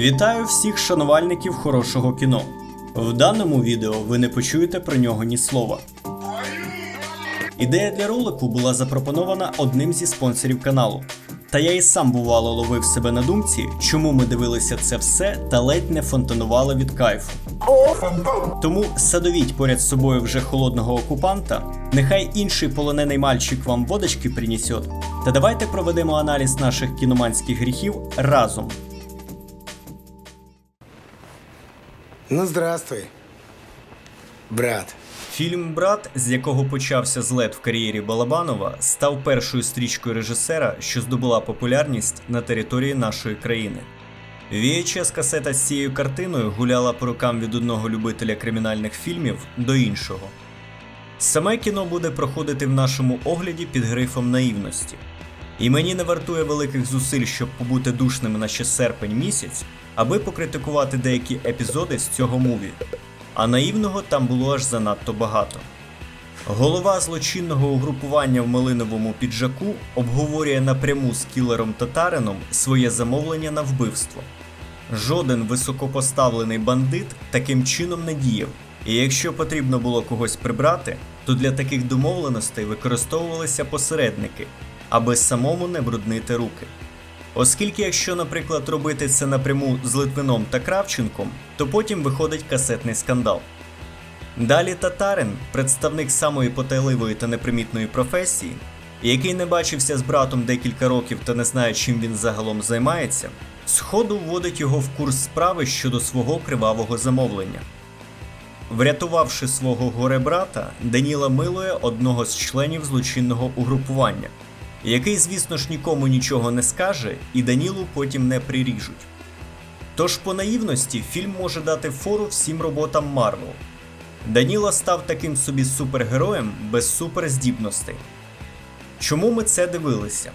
Вітаю всіх шанувальників хорошого кіно. В даному відео ви не почуєте про нього ні слова. Ідея для ролику була запропонована одним зі спонсорів каналу. Та я і сам бувало ловив себе на думці, чому ми дивилися це все та ледь не фонтанували від кайфу. Тому садовіть поряд з собою вже холодного окупанта, нехай інший полонений мальчик вам водочки принесет, та давайте проведемо аналіз наших кіноманських гріхів разом. Ну, здравствуй, брат. Фільм Брат, з якого почався злет в кар'єрі Балабанова, став першою стрічкою режисера, що здобула популярність на території нашої країни. VHS касета з цією картиною гуляла по рукам від одного любителя кримінальних фільмів до іншого. Саме кіно буде проходити в нашому огляді під грифом наївності. І мені не вартує великих зусиль, щоб побути душним на ще серпень місяць, аби покритикувати деякі епізоди з цього муві. А наївного там було аж занадто багато. Голова злочинного угрупування в малиновому піджаку обговорює напряму з кілером татарином своє замовлення на вбивство. Жоден високопоставлений бандит таким чином не діяв, і якщо потрібно було когось прибрати, то для таких домовленостей використовувалися посередники, аби самому не бруднити руки. Оскільки, якщо, наприклад, робити це напряму з Литвином та Кравченком, то потім виходить касетний скандал. Далі татарин, представник самої потайливої та непримітної професії, який не бачився з братом декілька років та не знає, чим він загалом займається, сходу вводить його в курс справи щодо свого кривавого замовлення. Врятувавши свого горе-брата, Даніла милує одного з членів злочинного угрупування, який, звісно ж, нікому нічого не скаже, і Данілу потім не приріжуть. Тож по наївності фільм може дати фору всім роботам Марвел. Даніла став таким собі супергероєм без суперздібностей. Чому ми це дивилися?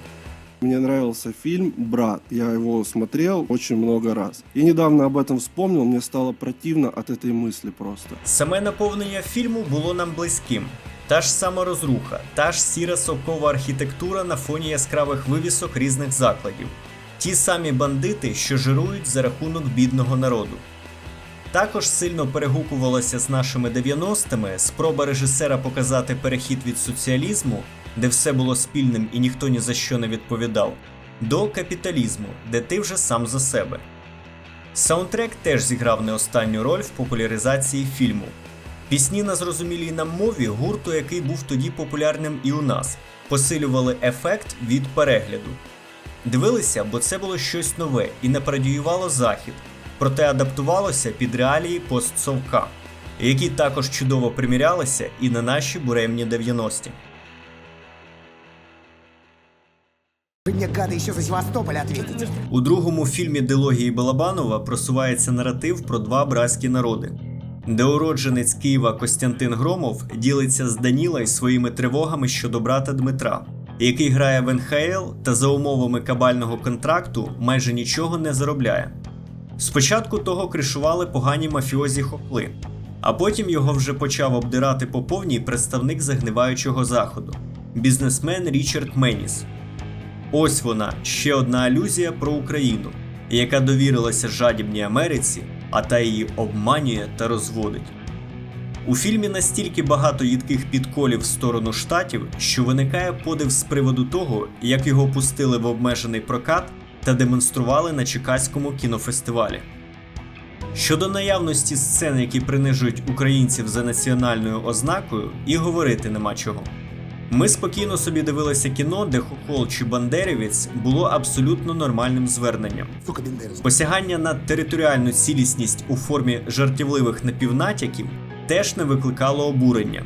Мне нравился фильм «Брат». Я его смотрел очень много раз. И недавно об этом вспомнил, мне стало противно от этой мысли просто. Саме наповнення фільму було нам близьким. Та ж сама розруха, та ж сіра совкова архітектура на фоні яскравих вивісок різних закладів. Ті самі бандити, що жирують за рахунок бідного народу. Також сильно перегукувалася з нашими 90-ми спроба режисера показати перехід від соціалізму, де все було спільним і ніхто ні за що не відповідав, до капіталізму, де ти вже сам за себе. Саундтрек теж зіграв не останню роль в популяризації фільму. Пісні на зрозумілій нам мові гурту, який був тоді популярним і у нас, посилювали ефект від перегляду. Дивилися, бо це було щось нове і не пародіювало захід, проте адаптувалося під реалії постсовка, які також чудово примірялися і на наші буремні 90-ті. Вы мне, гады, еще за Севастополь ответите. У другому фільмі дилогії Балабанова просувається наратив про два братські народи, де уродженець Києва Костянтин Громов ділиться з Даніла й своїми тривогами щодо брата Дмитра, який грає в НХЛ та за умовами кабального контракту майже нічого не заробляє. Спочатку того кришували погані мафіозі хохли, а потім його вже почав обдирати по повній представник загниваючого заходу бізнесмен Річард Меніс. Ось вона, ще одна алюзія про Україну, яка довірилася жадібній Америці, а та її обманює та розводить. У фільмі настільки багато їдких підколів в сторону штатів, що виникає подив з приводу того, як його пустили в обмежений прокат та демонстрували на Чикаському кінофестивалі. Щодо наявності сцен, які принижують українців за національною ознакою, і говорити нема чого. Ми спокійно собі дивилися кіно, де хохол чи бандерівець було абсолютно нормальним зверненням. Посягання на територіальну цілісність у формі жартівливих напівнатяків теж не викликало обурення.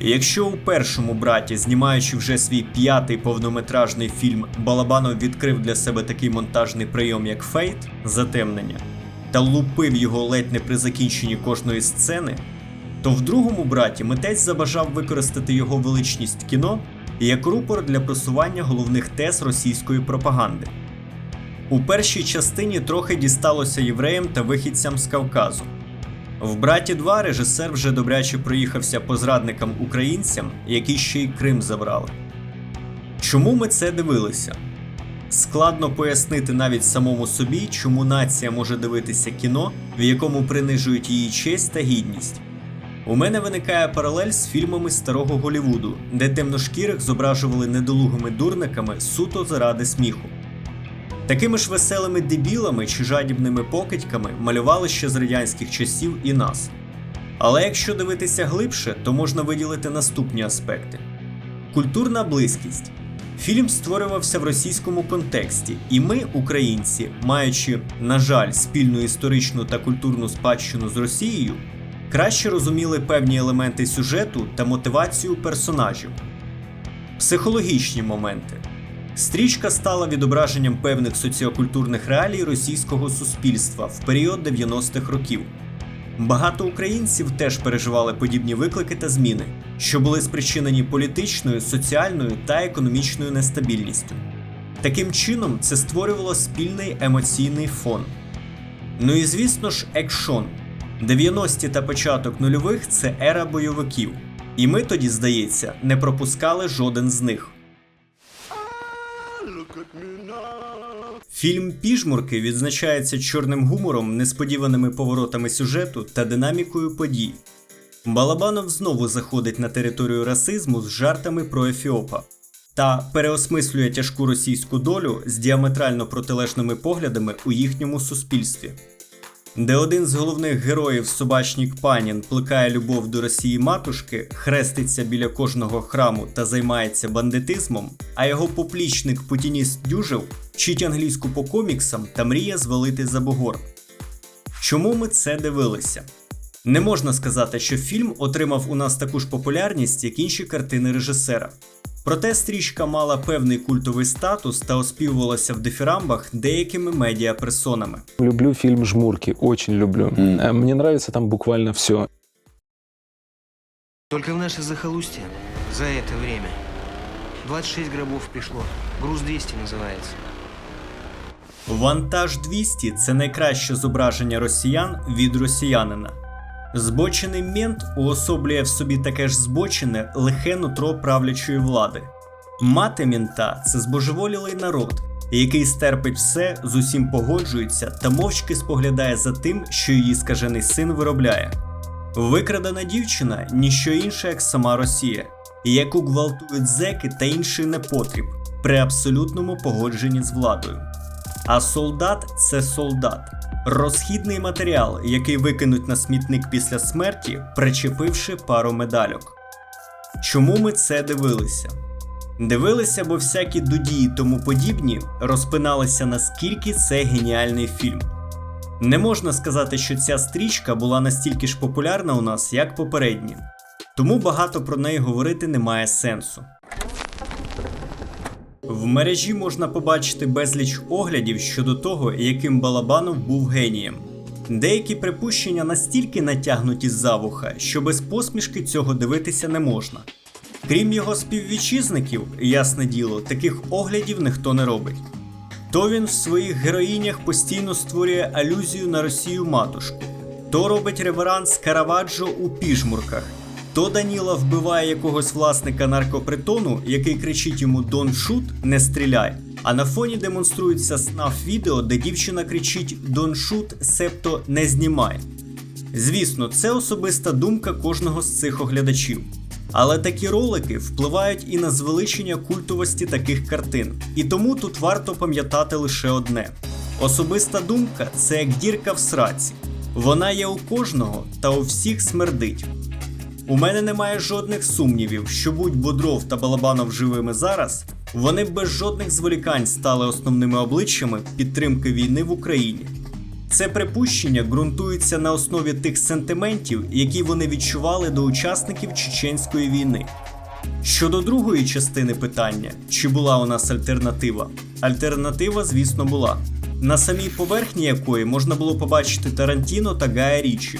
Якщо у першому браті, знімаючи вже свій п'ятий повнометражний фільм, Балабанов відкрив для себе такий монтажний прийом, як фейт затемнення, та лупив його ледь не при закінченні кожної сцени, то в другому браті митець забажав використати його величність кіно як рупор для просування головних тез російської пропаганди. У першій частині трохи дісталося євреям та вихідцям з Кавказу. В браті 2 режисер вже добряче проїхався по зрадникам українцям, які ще й Крим забрали. Чому ми це дивилися? Складно пояснити навіть самому собі, чому нація може дивитися кіно, в якому принижують її честь та гідність. У мене виникає паралель з фільмами старого Голівуду, де темношкірих зображували недолугими дурниками суто заради сміху. Такими ж веселими дебілами чи жадібними покидьками малювали ще з радянських часів і нас. Але якщо дивитися глибше, то можна виділити наступні аспекти: культурна близькість. Фільм створювався в російському контексті, і ми, українці, маючи, на жаль, спільну історичну та культурну спадщину з Росією, краще розуміли певні елементи сюжету та мотивацію персонажів. Психологічні моменти. Стрічка стала відображенням певних соціокультурних реалій російського суспільства в період 90-х років. Багато українців теж переживали подібні виклики та зміни, що були спричинені політичною, соціальною та економічною нестабільністю. Таким чином, це створювало спільний емоційний фон. Ну і звісно ж, екшон. 90-ті та початок нульових це ера бойовиків. І ми тоді, здається, не пропускали жоден з них. Фільм Піжмурки відзначається чорним гумором, несподіваними поворотами сюжету та динамікою подій. Балабанов знову заходить на територію расизму з жартами про Ефіопа та переосмислює тяжку російську долю з діаметрально протилежними поглядами у їхньому суспільстві. Де один з головних героїв собачнік Панін плекає любов до Росії матушки, хреститься біля кожного храму та займається бандитизмом, а його поплічник путініст Дюжев вчить англійську по коміксам та мріє звалити за бугор. Чому ми це дивилися? Не можна сказати, що фільм отримав у нас таку ж популярність, як інші картини режисера. Проте стрічка мала певний культовий статус та оспівувалася в дифірамбах деякими медіаперсонами. Люблю фильм «Жмурки», очень люблю. Э, Мне нравится там буквально все. Только в наше захолустье за это время 26 гробов пришло. Груз 200 называется. Вантаж 200 це найкраще зображення росіян від росіянина. Збочений мент уособлює в собі таке ж збочене лихе нутро правлячої влади. Мати мента це збожеволілий народ, який стерпить все, з усім погоджується та мовчки споглядає за тим, що її скажений син виробляє. Викрадена дівчина ніщо інше, як сама Росія, яку гвалтують зеки та інший непотріб при абсолютному погодженні з владою. А солдат це солдат. Розхідний матеріал, який викинуть на смітник після смерті, причепивши пару медальок. Чому ми це дивилися? Дивилися, бо всякі дуді і тому подібні розпиналися наскільки це геніальний фільм. Не можна сказати, що ця стрічка була настільки ж популярна у нас, як попередні, тому багато про неї говорити немає сенсу. В мережі можна побачити безліч оглядів щодо того, яким Балабанов був генієм. Деякі припущення настільки натягнуті за вуха, що без посмішки цього дивитися не можна. Крім його співвітчизників, ясне діло, таких оглядів ніхто не робить. То він в своїх героїнях постійно створює алюзію на Росію матушку, то робить реверанс Караваджо у піжмурках, то Даніла вбиває якогось власника наркопритону, який кричить йому Дон шут, не стріляй. А на фоні демонструється снаф відео, де дівчина кричить Дон шут, себто не знімай. Звісно, це особиста думка кожного з цих оглядачів. Але такі ролики впливають і на звеличення культовості таких картин. І тому тут варто пам'ятати лише одне: особиста думка це як дірка в сраці. Вона є у кожного та у всіх смердить. У мене немає жодних сумнівів, що будь Бодров та Балабанов живими зараз, вони без жодних зволікань стали основними обличчями підтримки війни в Україні. Це припущення ґрунтується на основі тих сентиментів, які вони відчували до учасників чеченської війни. Щодо другої частини питання, чи була у нас альтернатива? Альтернатива, звісно, була. На самій поверхні якої можна було побачити Тарантіно та Гая Річі.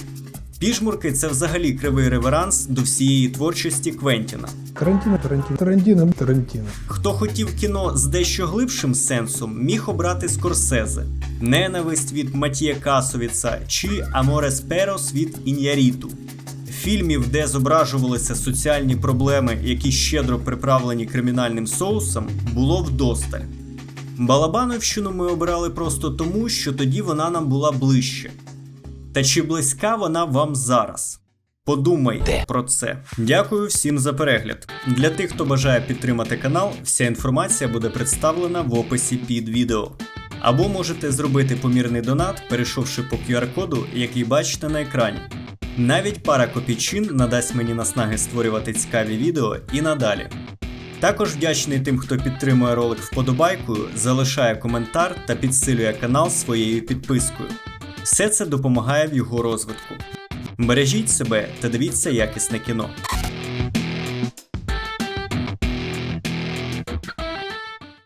Пішмурки це взагалі кривий реверанс до всієї творчості Квентіна. Тарантино, Тарантино, Тарантино, Тарантино. Хто хотів кіно з дещо глибшим сенсом, міг обрати Скорсезе, ненависть від Матія Касовіца чи Аморес Перос від Ін'яріту. Фільмів, де зображувалися соціальні проблеми, які щедро приправлені кримінальним соусом, було вдосталь. Балабановщину ми обирали просто тому, що тоді вона нам була ближче. Та чи близька вона вам зараз? Подумайте про це. Дякую всім за перегляд. Для тих, хто бажає підтримати канал, вся інформація буде представлена в описі під відео. Або можете зробити помірний донат, перейшовши по QR-коду, який бачите на екрані. Навіть пара копійчин надасть мені наснаги створювати цікаві відео і надалі. Також вдячний тим, хто підтримує ролик вподобайкою, залишає коментар та підсилює канал своєю підпискою. Все це допомагає в його розвитку. Бережіть себе та дивіться якісне кіно.